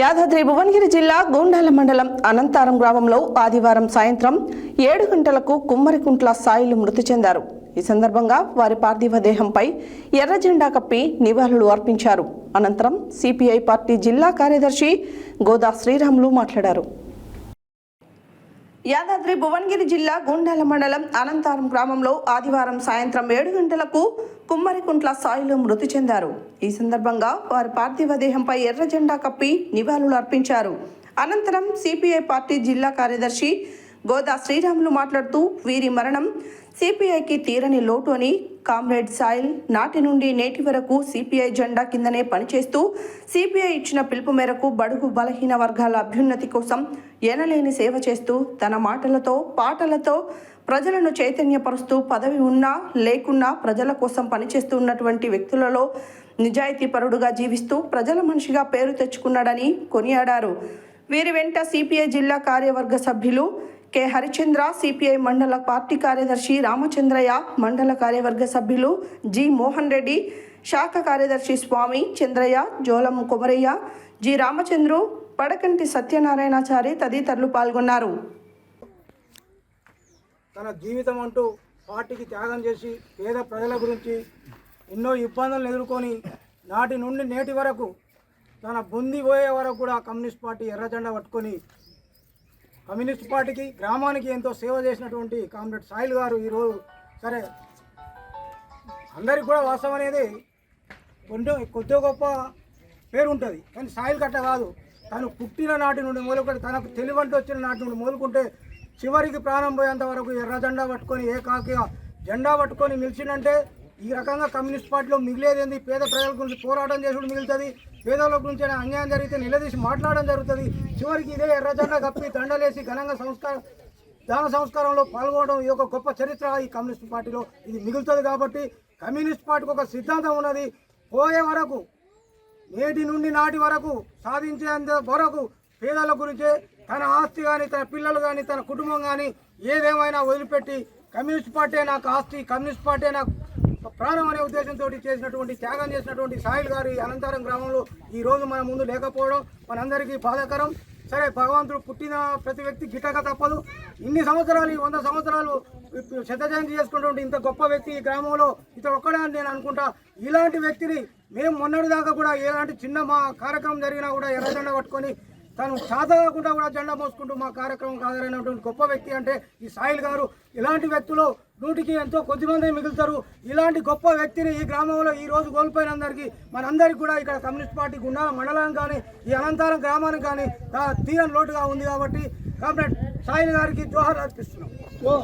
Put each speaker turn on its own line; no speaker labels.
యాదాద్రి భువనగిరి జిల్లా గూండాల మండలం అనంతారం గ్రామంలో ఆదివారం సాయంత్రం ఏడు గంటలకు కుమ్మరికుంట్ల సాయిలు మృతి చెందారు. ఈ సందర్భంగా వారి పార్థివ దేహంపై ఎర్ర జెండా కప్పి నివాళులు అర్పించారు. అనంతరం సిపిఐ పార్టీ జిల్లా కార్యదర్శి గోదా శ్రీరాములు మాట్లాడారు. యాదాద్రి భువనగిరి జిల్లా గుండాల మండలం అనంతారం గ్రామంలో ఆదివారం సాయంత్రం ఏడు గంటలకు కుమ్మరికుంట్ల సాయిలో మృతి చెందారు. ఈ సందర్భంగా వారి పార్థివ దేహంపై ఎర్ర జెండా కప్పి నివాళులు అర్పించారు. అనంతరం సిపిఐ పార్టీ జిల్లా కార్యదర్శి గోదా శ్రీరాములు మాట్లాడుతూ వీరి మరణం సిపిఐకి తీరని లోటు అని కామ్రేడ్ సాయిల్ నాటి నుండి నేటి వరకు సిపిఐ జెండా కిందనే పనిచేస్తూ సిపిఐ ఇచ్చిన పిలుపు మేరకు బడుగు బలహీన వర్గాల అభ్యున్నతి కోసం ఎనలేని సేవ చేస్తూ తన మాటలతో పాటలతో ప్రజలను చైతన్యపరుస్తూ పదవి ఉన్నా లేకున్నా ప్రజల కోసం పనిచేస్తూ ఉన్నటువంటి వ్యక్తులలో నిజాయితీపరుడుగా జీవిస్తూ ప్రజల మనిషిగా పేరు తెచ్చుకున్నాడని కొనియాడారు. వీరి వెంట సిపిఐ జిల్లా కార్యవర్గ సభ్యులు కె. హరిచంద్ర సిపిఐ మండల పార్టీ కార్యదర్శి రామచంద్రయ్య మండల కార్యవర్గ సభ్యులు జి. మోహన్ రెడ్డి శాఖ కార్యదర్శి స్వామి చంద్రయ్య జోలం కుమరయ్య జి. రామచంద్రు పడకంటి సత్యనారాయణాచారి తదితరులు పాల్గొన్నారు.
తన జీవితం అంటూ పార్టీకి త్యాగం చేసి పేద ప్రజల గురించి ఎన్నో ఇబ్బందులను ఎదుర్కొని నాటి నుండి నేటి వరకు తన బుంది పోయే వరకు కూడా కమ్యూనిస్ట్ పార్టీ ఎర్రజెండా పట్టుకొని కమ్యూనిస్ట్ పార్టీకి గ్రామానికి ఎంతో సేవ చేసినటువంటి కామ్రేడ్ సాయిల్ గారు ఈరోజు సరే అందరికి కూడా వాస్తవం అనేది కొంచెం కొద్దిగా గొప్ప పేరు ఉంటుంది. కానీ సాయిల్ కట్ట కాదు. తను పుట్టిన నాటి నుండి మొదలుకొని తనకు తెలివంటి వచ్చిన నాటి నుండి మొదలుకుంటే చివరికి ప్రాణం పోయేంత వరకు ఎర్ర జెండా పట్టుకొని ఏకాకిగా జెండా పట్టుకొని నిలిచిందంటే ఈ రకంగా కమ్యూనిస్ట్ పార్టీలో మిగిలేదేంది? పేద ప్రజల గురించి పోరాటం చేసుడు మిగులుతుంది. పేదల గురించి అన్యాయం జరిగితే నిలదీసి మాట్లాడడం జరుగుతుంది. చివరికి ఇదే ఎర్రజెండా కప్పి దండలేసి ఘనంగా సంస్కారం దాన సంస్కారంలో పాల్గొనడం ఈ యొక్క గొప్ప చరిత్ర ఈ కమ్యూనిస్ట్ పార్టీలో. ఇది మిగులుతుంది కాబట్టి కమ్యూనిస్ట్ పార్టీకి ఒక సిద్ధాంతం ఉన్నది. పోయే వరకు నేటి నుండి నాటి వరకు సాధించేంత వరకు పేదల గురించే తన ఆస్తి కానీ తన పిల్లలు కానీ తన కుటుంబం కానీ ఏదేమైనా వదిలిపెట్టి కమ్యూనిస్ట్ పార్టీ నాకు ఆస్తి కమ్యూనిస్ట్ పార్టీ నాకు ప్రాణం అనే ఉద్దేశంతో చేసినటువంటి త్యాగం చేసినటువంటి సాయిల్ గారు ఈ అనంతరం గ్రామంలో ఈ రోజు మన ముందు లేకపోవడం మనందరికీ బాధాకరం. సరే భగవంతుడు పుట్టిన ప్రతి వ్యక్తి గిట్టక తప్పదు. ఇన్ని సంవత్సరాలు ఈ వంద సంవత్సరాలు శ్రద్ధ జయంతి చేసుకున్నటువంటి ఇంత గొప్ప వ్యక్తి ఈ గ్రామంలో ఇతడు ఒక్కడే అని నేను అనుకుంటా. ఇలాంటి వ్యక్తిని మేము మొన్నటి దాకా కూడా ఎలాంటి చిన్న మా కార్యక్రమం జరిగినా కూడా ఎర్రజెండా పట్టుకొని తను చేత కాకుండా కూడా జెండా మోసుకుంటూ మా కార్యక్రమం కాదరైనటువంటి గొప్ప వ్యక్తి అంటే ఈ సాయిల్ గారు. ఇలాంటి వ్యక్తులు నూటికి ఎంతో కొద్దిమంది మిగులుతారు. ఇలాంటి గొప్ప వ్యక్తిని ఈ గ్రామంలో ఈ రోజు కోల్పోయినందరికీ మనందరికీ కూడా ఇక్కడ కమ్యూనిస్ట్ పార్టీ గుండా మండలం కానీ ఈ అనంతరం గ్రామానికి కానీ తీరం లోటుగా ఉంది కాబట్టి కాబట్టి సాయిల్ గారికి జోహార్ అర్పిస్తున్నాం.